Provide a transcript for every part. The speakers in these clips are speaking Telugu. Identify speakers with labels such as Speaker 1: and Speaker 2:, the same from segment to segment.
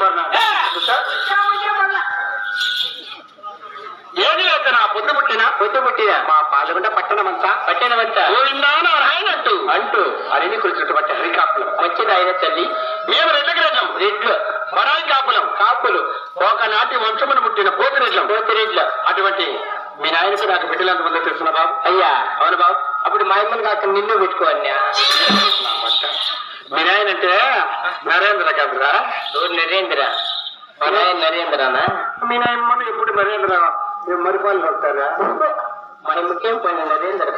Speaker 1: స్వర్ణ ఏది లేక నా పొద్దు పుట్టిన? పొద్దు పుట్టిన? మా పాల్గొండ పట్టణమంతా పట్టణమంతా అంటూ. అంటూ అరిని కురిచినటువంటి హరికాపులం. మంచిది ఆయన తల్లి మేము రెడ్లకి రెడ్లం రెడ్లు. పరాయి కాపులం. కాపులు. ఒకనాటి వంశమును పుట్టిన పోతిరెడ్లం. పోతిరెడ్ల. అటువంటి మీ నాయనకు నాకు బిడ్డలంత మంది తెలుసున్నా బాబు? అయ్యా. అవును బాబు? అప్పుడు మా అమ్మని కాక నిన్ను పెట్టుకోవన్నా మీ నాయన అంటే నరేంద్ర. కదరా నరేంద్ర మా నాయన నరేంద్రనా మీ నాయన ఎప్పుడు నరేంద్ర మేము మరిపాలు పడతారా మన ముఖ్యం పని నరేంద్ర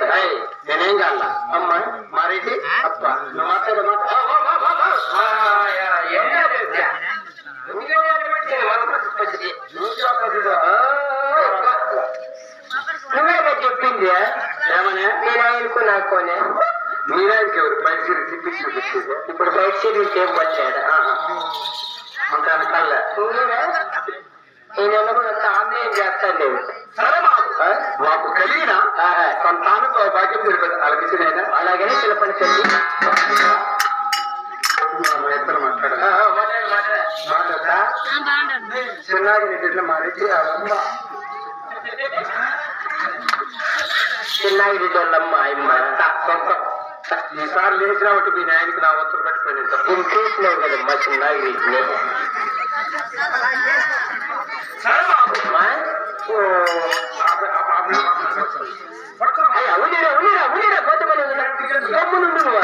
Speaker 1: నేనేం కాల అమ్మ మారేటి అప్ప. నువ్వు మాట్లాడే మాట చెప్పింది ఏమనే నేను ఆయనకు నాకోనే. మీరానికి ఎవరు బయట సీట్ తిప్పించి చూపించేది ఇప్పుడు బయట సీట్ ఏం పట్టాడు అంత అనకాల నేను కూడా ఆన్లైన్ చేస్తాను సరే మాకు మాకు కలిగిన సంతానంతో భాగ్యం మీరు అలాగే అలాగే పిలపని చెప్పి ఇద్దరు మాట్లాడారు మాట్లాడతా చిన్నాగిరి ఇట్లా మారేసి అమ్మ చిన్నాగిరి వాళ్ళమ్మ అమ్మ ఈసారి లేచిన ఒకటి మీ నాయనకి నా ఒత్తులు పట్టుకుని నేను చూసినావు కదమ్మా గమ్మునుండు నువ్వు.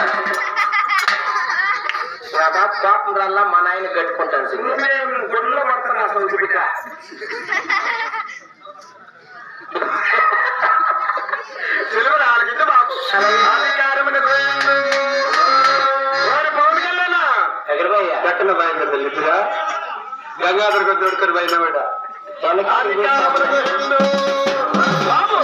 Speaker 1: పాపం రల్లా మా నాయన కట్టుకుంటాను గుడిలో పడతాను అసలు బిడ్డ. సిలువ నాలుగింటి బాబు. బయలుదేరి లిట్టుగా గంగాధర్ కొద్ది దొరుకుతారు బయలుదేర బాబు.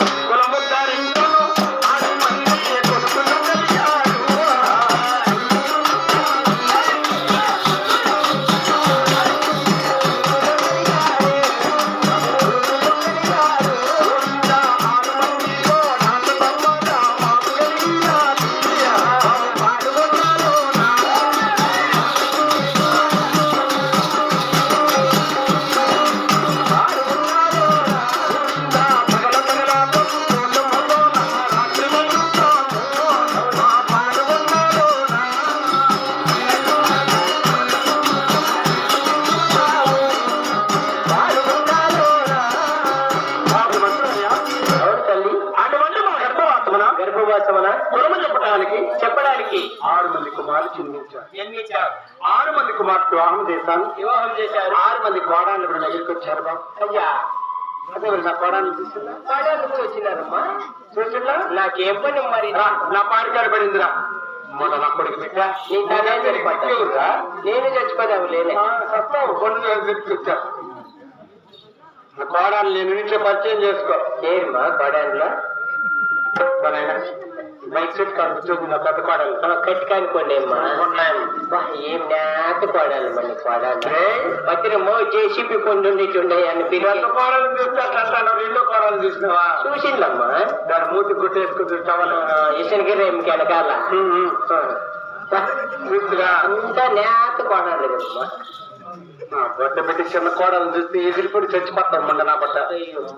Speaker 1: జన్మించారు. ఆరు మంది కుమార్తె వివాహం చేశాను వివాహం చేశారు. ఆరు మంది కోడాళ్ళు ఇప్పుడు దగ్గరికి వచ్చారు బాబు. అయ్యా. అదే నా కోడాన్ని చూసిందా? వచ్చినారమ్మా. చూసిందా? నాకేం పని మరి? నా పాడికారు పడిందిరా. మొన్న నా కొడుకు బిడ్డ. నేను చచ్చిపోదావు లేనే. సత్తావు కొన్ని వచ్చా నా కోడాలు నేను ఇంట్లో పరిచయం చేసుకో. ఏమా కోడాల్లో? బైక్ కోడలు ఏం నాత కోడాలి? కోడాలి జేసీబీ అని కోడలు చూస్తాను రెండో కోడలు చూసినావా? చూసిందమ్మా. దాని మూతి గుట్టేసుకుని టవల్ వెనకాల. అంతా నేత కోడాలి కదమ్మా. బొట్ట పెట్టి చిన్న కోడలు చూస్తే ఎగిరిపడి చచ్చిపోతాం మండ నా బట్ట.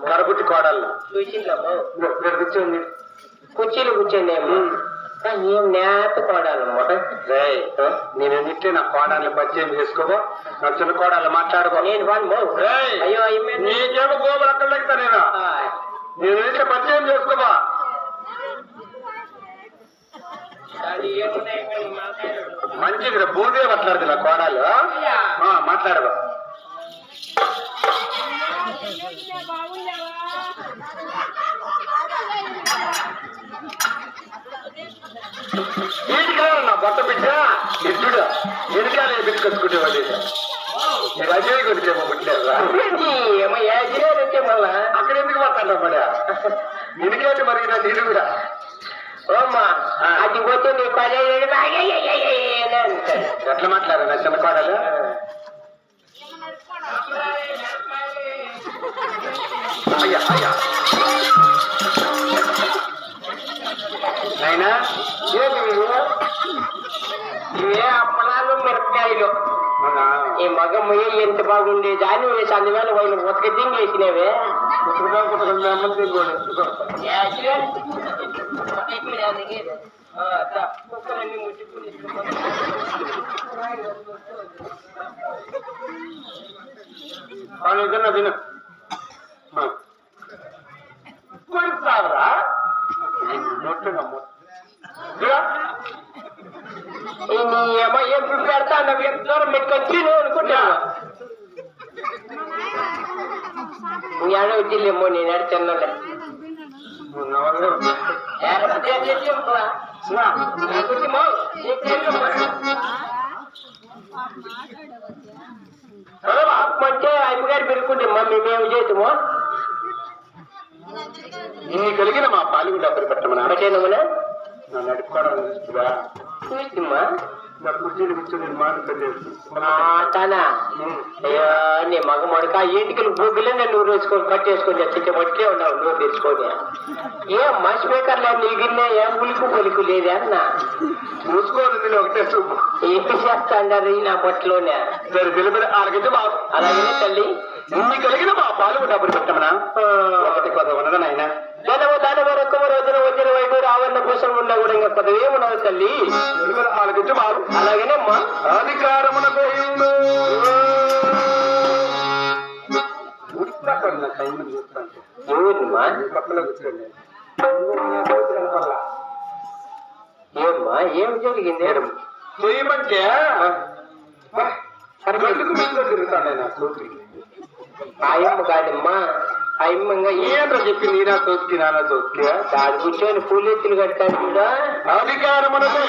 Speaker 1: కరబుట్టి కోడలు. కూర్చోండి కుర్చీలు కూర్చోండి ఏం నేత కోడాలన్నమాట నేను ఎన్నిట్లే నా కోడాలను పరిచయం చేసుకోవో నా చిన్న కోడాలు మాట్లాడుకో. నేను అయ్యో నీకేమో గోబులు అక్కడ లెక్తా నేను నేను ఎన్నిట్లే పరిచయం చేసుకోవా మంచిగా బూదే మాట్లాడుతున్నా కోడాలు ఆ, మాట్లాడదు వీటికి నా బొట్ట బిడ్డ ఎద్దుడు వాళ్ళు మీరు అజయ్ గురించి ఏమో పుట్టారా ఏమో యాజీలో వచ్చే మళ్ళా అక్కడ ఎందుకు మాట్లాడరా మరి ఎందుకంటే మరి నా కూడా ఓమ్మా అది పోతే నీ ఎట్లా మాట్లాడారు నా చిన్న కోడలు అయ్యా అయ్యా ఇవే అప్పలాలు మిరపకాయలు.
Speaker 2: ఈ మగమ్మ ఎంత బాగుండే దాని వేసి అందువేళ వాళ్ళు ఉతక దింగేసినవే
Speaker 1: తిన కొడుతావరా మొట్టగా
Speaker 2: ఈ నీ అమ్మ ఎప్పుడు పెడతా అన్నవి ఎంత దూరం పెట్టుకొని తిను అనుకుంటా నీ అడ వచ్చిల్లేమో నేను అడిచానులే అంటే అయ్యగారు పెరుగుకుంటే మమ్మీ మేము చేద్దాము.
Speaker 1: ఇన్ని కలిగిన మా పాలు డబ్బులు పెట్టమని
Speaker 2: అటేనమ్మనా
Speaker 1: నన్ను అడుక్కోవడం
Speaker 2: చూసిమ్మా
Speaker 1: కుర్చీలు కూర్చొని
Speaker 2: అయ్యో నీ మగ మడక ఇంటికి బొగ్గులే నన్ను రోజుకొని కట్టేసుకొని చచ్చి మట్టే ఉన్నావు నువ్వు తెచ్చుకొని. ఏం మా స్పీకర్ లేదు నీ గిన్నె ఏం పులికు పొలికు లేదే అన్న?
Speaker 1: మూసుకోవాలి ఒకటే చూపు.
Speaker 2: ఏం చేస్తాండారు ఈ నా బట్టలోనే? అలాగే తల్లి?
Speaker 1: ఇన్ని కలిగిన మా పాలు డబ్బులు పెట్టమనా? ఒకటి కొద్ది ఉన్నదా నాయన.
Speaker 2: ధనము దానవ రకము రోజున వచ్చిన వైపు రావన్న కోసం ఉన్నా కూడా ఇంకా కొద్దివేమున్నది తల్లి.
Speaker 1: ఆలకించి మారు
Speaker 2: అలాగనే అమ్మా
Speaker 1: అధికారమునకు
Speaker 2: ఏమమ్మా
Speaker 1: పక్కన కూర్చోండి.
Speaker 2: ఏమ్మా ఏం జరిగింది?
Speaker 1: చేయమంటే తిరుగుతాడు ఆయన
Speaker 2: ఆయమ్మ కాదమ్మా ఆయమ్మ ఇంకా
Speaker 1: ఏంటో చెప్పి నీనా సోత్కి నానా సోత్కి
Speaker 2: దాని కూర్చొని పూలెత్తులు కట్టాడు కూడా
Speaker 1: అధికారమునకు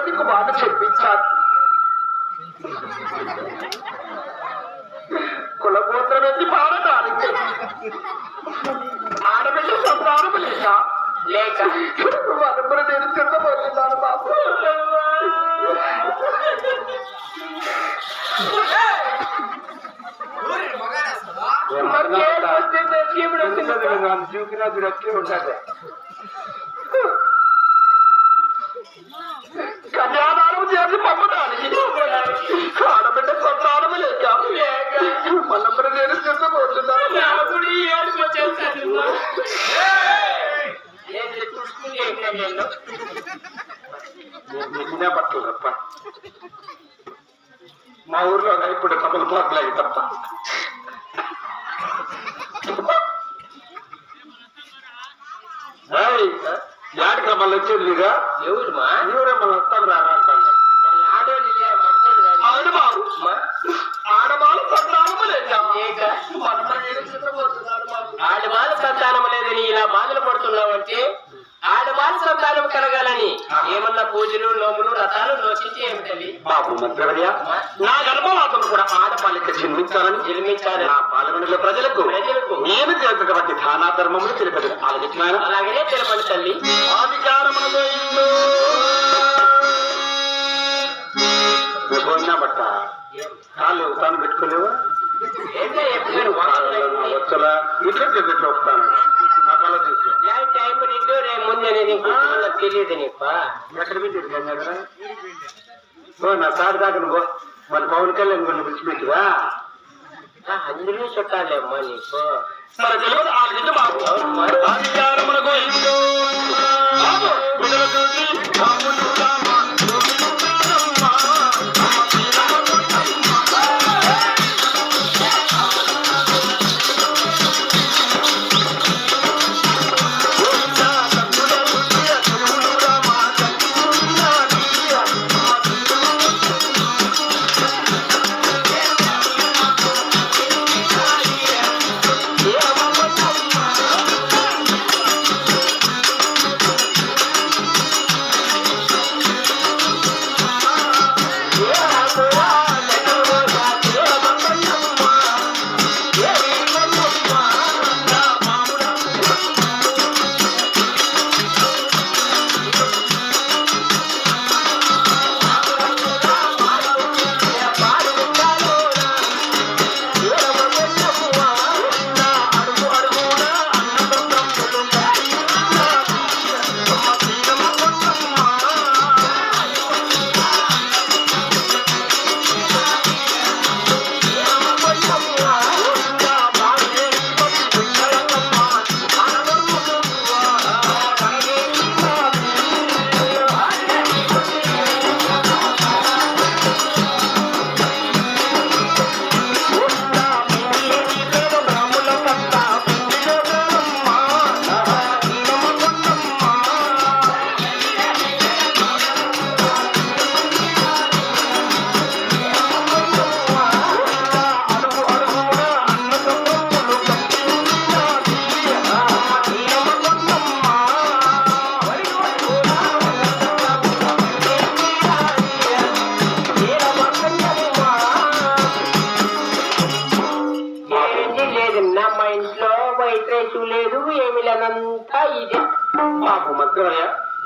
Speaker 2: మందికి మాట చెప్పించారు కులగోత్రం ఎత్తి పాడటానికి. ఆడబిడ్డ సంతానము లేక. లేక. వనపుర నేను చిన్నపోతున్నాను బాబు.
Speaker 1: చూపినా చూడొచ్చి
Speaker 2: కళ్యాణాలు చేసి పంపడానికి ఆడబిడ్డ సంతానము లేక వనపుర నేను చిన్నపోతున్నాను
Speaker 1: నిన్నే పట్టు తప్ప మా ఊర్లో ఇప్పుడు కపల పాటలు తప్ప ఏయ్, యాడికి మళ్ళీ వచ్చేది నీగా
Speaker 2: ఎవరుమా
Speaker 1: ఎవరే మళ్ళీ వస్తాను రారా అంటాను
Speaker 2: అవును బాబు ఆడవాళ్ళు సంతానము లేక వనపుర నేను చిన్నపోతున్నాను బాబు ఆడవాళ్ళ సంతానం లేదని ఇలా బాధలు పడుతున్నావంటే ఆడవాళ్ళ సంతానం కలగాలని ఏమన్నా పూజలు నోములు రథాలు నోచించి ఏమి తల్లి
Speaker 1: బాబు నా గర్భవాసం కూడా ఆడపాలిక జన్మించాలని
Speaker 2: జన్మించాలని
Speaker 1: నా పాలనలో ప్రజలకు
Speaker 2: ప్రజలకు
Speaker 1: నేను చేసినటువంటి దానా ధర్మములు తెలిపదు ఆలోచించిన
Speaker 2: అలాగనే తెలపండి తల్లి.
Speaker 1: అధికారములతో ఇల్లు. బట్ట. కాళ్ళు తాను పెట్టుకోలేవా? వచ్చలా. ఇట్లా చెప్పి వస్తాను. కళ చూసి
Speaker 2: టైం నిండు రేపు తెలియదు నీకు.
Speaker 1: ఎక్కడ నా సార్ దాకా నువ్వు. మన పవన్ కళ్యాణ్ కొన్ని విడిచిపెట్టుగా
Speaker 2: అందరూ చుట్టాలేమ్మా నీకు.
Speaker 1: మన తెలియదు ఆ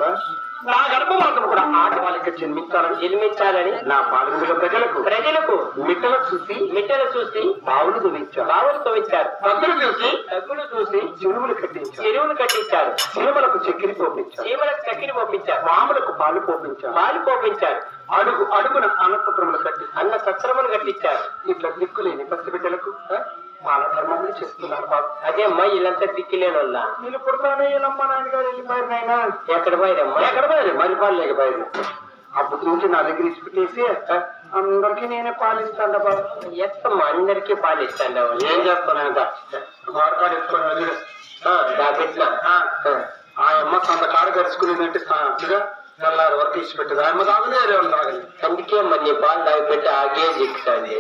Speaker 2: నా
Speaker 1: గర్భవాసం కూడా ఆడవాళ్ళకి జన్మించాలని
Speaker 2: జన్మించాలని
Speaker 1: నా పాలనలో ప్రజలకు.
Speaker 2: ప్రజలకు.
Speaker 1: మిట్టల చూసి.
Speaker 2: మిట్టలు చూసి.
Speaker 1: బావులు దువించారు
Speaker 2: బావులు తవ్వించారు.
Speaker 1: భక్తులు చూసి.
Speaker 2: తగ్గులు చూసి.
Speaker 1: చెరువులు కట్టించారు.
Speaker 2: చెరువులు కట్టించారు.
Speaker 1: చీమలకు చక్కెర పోపించారు.
Speaker 2: చీమలకు చక్కెర పంపించారు.
Speaker 1: పాములకు పాలు పోపించారు.
Speaker 2: పాలు పోపించారు.
Speaker 1: అడుగు అడుగున అన్నపత్రములు కట్టి
Speaker 2: అన్న సత్రములు కట్టించారు.
Speaker 1: ఇట్లా దిక్కులేని పసి బిడ్డలకు మాల ధర్మములు చేస్తున్నారు బాబు
Speaker 2: అదే అమ్మా వీళ్ళంతా దిక్కులేని వాళ్ళ
Speaker 1: నేను పుడతానే వీళ్ళమ్మ నాన్నగారు వెళ్ళిపోయారు నాయన
Speaker 2: ఎక్కడ పోయారమ్మా
Speaker 1: ఎక్కడ పోయారు మరి పాలు లేకపోయారు అప్పటి నుంచి నా దగ్గర ఇచ్చిపెట్టేసి అందరికీ నేనే పాలిస్తాను
Speaker 2: ఎత్తమ్మా అందరికీ పాలు ఇస్తాండ
Speaker 1: ఏం ఎత్తుకొని వెళ్ళి.
Speaker 2: పెట్టిన.
Speaker 1: ఆ. అమ్మ కొంత కాడు గడుచుకునేదంటే ఇదిగా తెల్లారి వరకు ఇచ్చి పెట్టదు ఎవరు తాగలి
Speaker 2: అందుకే మరి పాలు తాగి పెట్టి ఆ గేజ్ ఎక్కుతాండి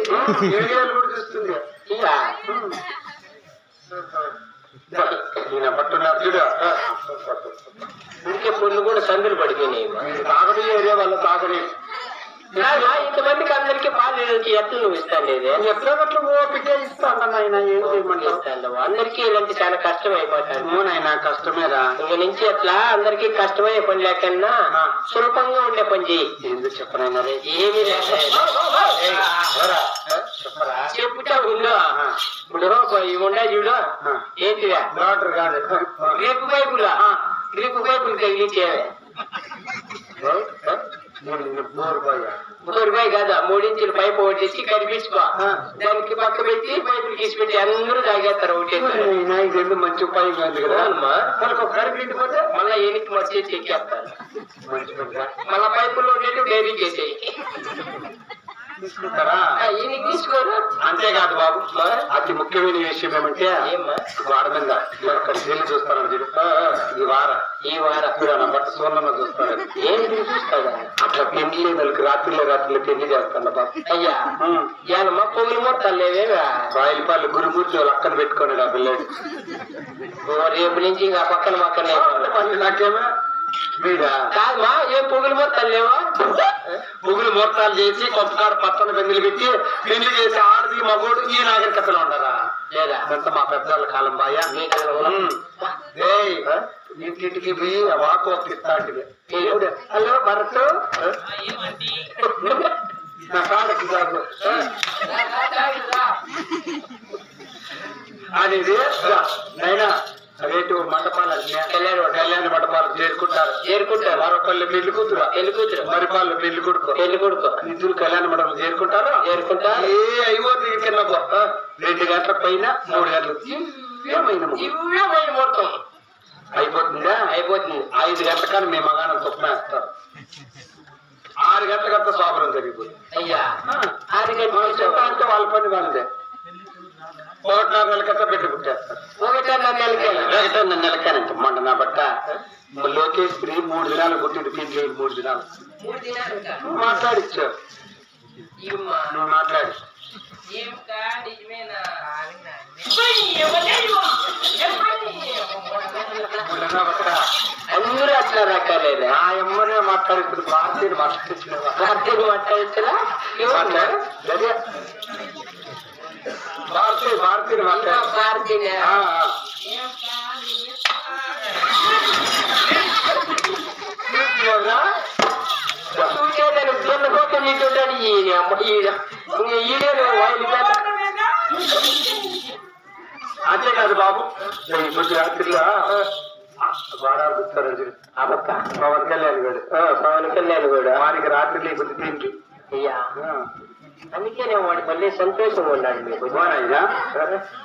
Speaker 1: ఏడు కూడా చూస్తుంది ఈయన
Speaker 2: ఇంకే పొన్ను కూడా సందులు పడిపోయినాయి.
Speaker 1: తాగడి ఏరియా వాళ్ళ
Speaker 2: కాదా, ఇంతమందికి అందరికి పాలు ఎట్లా నువ్వు ఇస్తాను
Speaker 1: ఎట్లా ఓపిక ఇస్తాను ఆయన ఏం చేయమంటావు
Speaker 2: అందరికీ ఇలాంటి చాలా కష్టం అయిపోతాను
Speaker 1: మూనైనా కష్టమేరా
Speaker 2: ఇంక నుంచి అట్లా అందరికీ కష్టమయ్యే పని లేకన్నా. సులభంగా ఉండే పని చేయి
Speaker 1: ఎందుకు చెప్పనైనా
Speaker 2: ఏమీ లేదు
Speaker 1: ఆ.
Speaker 2: ఇప్పుడు ఇవి ఉండే చూడు.
Speaker 1: ఆ.
Speaker 2: ఏంటివా?
Speaker 1: డాక్టర్ కాదు
Speaker 2: గ్రీపు పైపులు గ్రీపు పైపులు తగిలించేవే.
Speaker 1: బోర్ పోయా.
Speaker 2: మూడు రూపాయి కాదు? మూడించులు పైపు ఒకటి కనిపించుకో
Speaker 1: ఆ.
Speaker 2: దానికి పక్క పెట్టి పైపులు తీసి పెట్టి అందరూ తాగేస్తారు ఒకటి
Speaker 1: ఎందుకు మంచి ఉపాయం కాదు కదా. మనకు ఒక కడుపు ఇంటిపోతే
Speaker 2: మళ్ళా ఎనికి మర్చి చెక్కేస్తారు మళ్ళా పైపుల్లో ఉండేట్టు డైరీ చేసేయి.
Speaker 1: అంతేకాదు బాబు అతి ముఖ్యమైన విషయం ఏమంటే వాడ మీద అక్కడ చూస్తాను చూడు. ఈ వార.
Speaker 2: ఈ వారం.
Speaker 1: నా బట్ట సోళ్ళన్న చూస్తాను
Speaker 2: ఏంటి చూస్తాడా
Speaker 1: అట్లా పెళ్ళి నెలకి రాత్రిలో రాత్రిలో పెళ్ళి చేస్తాను బాబు.
Speaker 2: అయ్యా ఏమమ్మా పొగులు మొత్తాలు లేవేవా
Speaker 1: రాయలపాళ్ళు గురుమూర్తి వాళ్ళు అక్కన పెట్టుకోండి ఆ పిల్లడు.
Speaker 2: రేపు నుంచి ఇంకా పక్కన పక్కనే
Speaker 1: నాకేమో. వీడా?
Speaker 2: కాదమ్మా ఏం పొగులు మొత్తాలు లేవా
Speaker 1: ముగ్గురు ముహూర్తాలు చేసి కొత్తకాడ పచ్చని పెళ్ళి పెట్టి పెళ్ళి చేసి ఆడది మగోడు ఈ నాగరికతలో ఉండరా
Speaker 2: లేదా?
Speaker 1: అదంతా మా పెద్దవాళ్ళ కాలం బాయ?
Speaker 2: మీ కాలం
Speaker 1: ఇంటింటికి పోయి వాకు ఇస్తాంటివి హలో భరత్. నా కాడకి కాదు అనేది నైనా. రేటు మండపాలు కళ్యాణ కళ్యాణ మండపాలు చేరుకుంటారు.
Speaker 2: చేరుకుంటారు.
Speaker 1: మరొకళ్ళు పెళ్ళి కూతురు
Speaker 2: పెళ్ళి కూతురు.
Speaker 1: మరి వాళ్ళు పెళ్ళి కొడుకు.
Speaker 2: పెళ్ళి కొడుకు.
Speaker 1: ఇద్దరు కళ్యాణ మండపం చేరుకుంటారు?
Speaker 2: చేరుకుంటారు.
Speaker 1: ఏ అయిపో కింద రెండు గంటల పైన మూడు గంటలు ఏమైనా
Speaker 2: మొత్తం
Speaker 1: అయిపోతుందా.
Speaker 2: అయిపోతుంది?
Speaker 1: ఐదు గంటల కానీ మీ మగానం తొప్పేస్తారు ఆరు గంటలకంతా శోభనం జరిగిపోతుంది
Speaker 2: అయ్యా. ఆరు గంటలు
Speaker 1: వాళ్ళ పని వాళ్ళదే. ఒకటిన్నర నెలకంతా పెట్టి పుట్టేస్తారు
Speaker 2: ఒకటన్న నెలకి
Speaker 1: ఒకటిన్నర నెలకేనంట మొన్న నా బట్ట. లోకేష్ స్త్రీ మూడు దినాలు పుట్టింది పిండి మూడు దినాలు.
Speaker 2: మూడు దినాలు
Speaker 1: నువ్వు మాట్లాడిచ్చావు. నువ్వు మాట్లాడి.
Speaker 2: అందరూ అట్లా రకాలేదా
Speaker 1: ఆ అమ్మనే మాట్లాడుతుంది భారతీయుడు మాట్లాడించిన
Speaker 2: కార్తీక మాట్లాడుతున్నా
Speaker 1: మాట్లాడు ఆ, ఆ. చూస్తున్నావురా?
Speaker 2: చూసేదాన్ని దొన్న కోట నీటుంటాడు ఈయన అమ్మ ఈయన ఇంక ఈయన వాళ్ళు
Speaker 1: అంతేకాదు బాబు ఈ పొద్దు రాత్రిలో చూస్తారండి
Speaker 2: అబక్క
Speaker 1: పవన్ కళ్యాణ్ గారు
Speaker 2: పవన్ కళ్యాణ్ కూడా
Speaker 1: వారికి రాత్రి దీనికి
Speaker 2: అయ్యా అందుకే నేను వాడి మళ్ళీ సంతోషంగా ఉన్నాడు మీకు.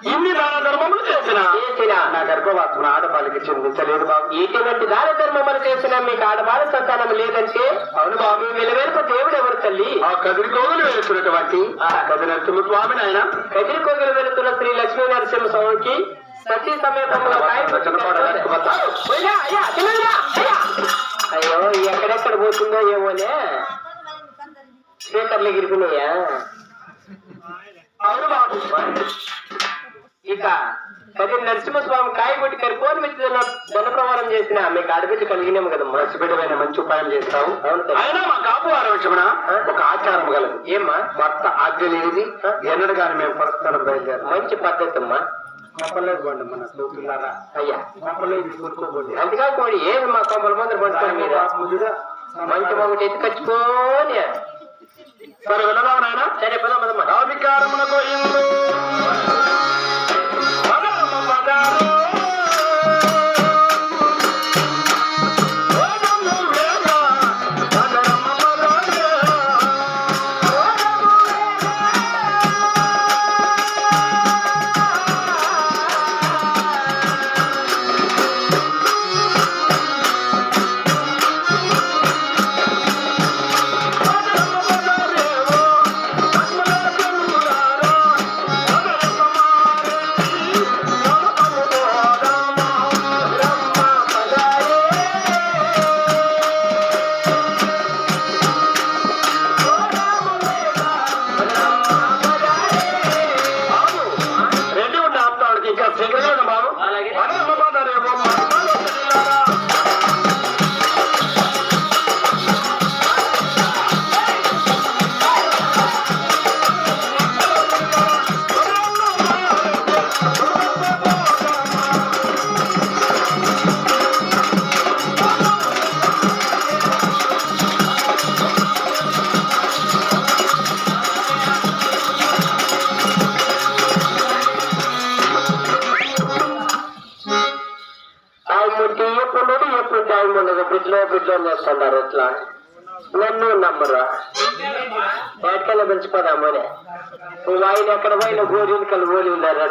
Speaker 1: ఇన్ని దాన ధర్మములు చేసిన?
Speaker 2: చేసిన
Speaker 1: నా గర్భవాసం ఆడపాలికి చెందించలేదు బాబు.
Speaker 2: ఇటువంటి దాన ధర్మములు చేసిన మీకు ఆడబాల సంతానం లేదంటే? అవును బాబు. వెలువెలుపు దేవుడు ఎవరు తల్లి?
Speaker 1: ఆ కదిరి కోగులు వేస్తున్నటువంటి ఆ. కదిరెత్తుము స్వామి నాయన
Speaker 2: కదిరి కోగిలు వెళుతున్న శ్రీ లక్ష్మీ నరసింహ స్వామికి సతీ సమేతంలో అయ్యో ఎక్కడెక్కడ పోతుందో ఏమోనే స్పీకర్లు ఎగిరిపోయినాయా
Speaker 1: అవును బాబు.
Speaker 2: ఇక కదిరి నరసింహస్వామి కాయ కొట్టి కరిపోని మీద ధన ప్రమాణం చేసిన మీకు ఆడబిడ్డ కలిగినాము కదమ్మా.
Speaker 1: మర్చిపెట్టమైన మంచి ఉపాయం చేస్తావు. అయినా మా కాపు వారవచ్చమన ఒక ఆచారం కలదు
Speaker 2: ఏమ్మా?
Speaker 1: భర్త ఆజ్ఞ లేనిది ఎన్నడు కానీ మేము పరస్పరం బయలుదేరాం.
Speaker 2: మంచి పద్ధతి అమ్మా
Speaker 1: మన కూతులారా
Speaker 2: అయ్యా.
Speaker 1: మొప్పలేదు కొనుక్కోబోండి
Speaker 2: అందుకా కోడి ఏమి మా కొంపల పడుతుంది మీరు మంచి ఒకటి ఎత్తుకొచ్చుకోని
Speaker 1: సరే వెళ్ళదాం నాయన?
Speaker 2: సరే పదమ్మ పదమ్మ
Speaker 1: పదాలు.
Speaker 2: బిడ్లో చేస్తున్నారు ఇట్లా నన్ను నమ్మరు? ఎక్కడికైనా పిలిచిపోదామని నువ్వు ఆయన ఎక్కడ పోయిన గోరీలు కలు ఉన్నారు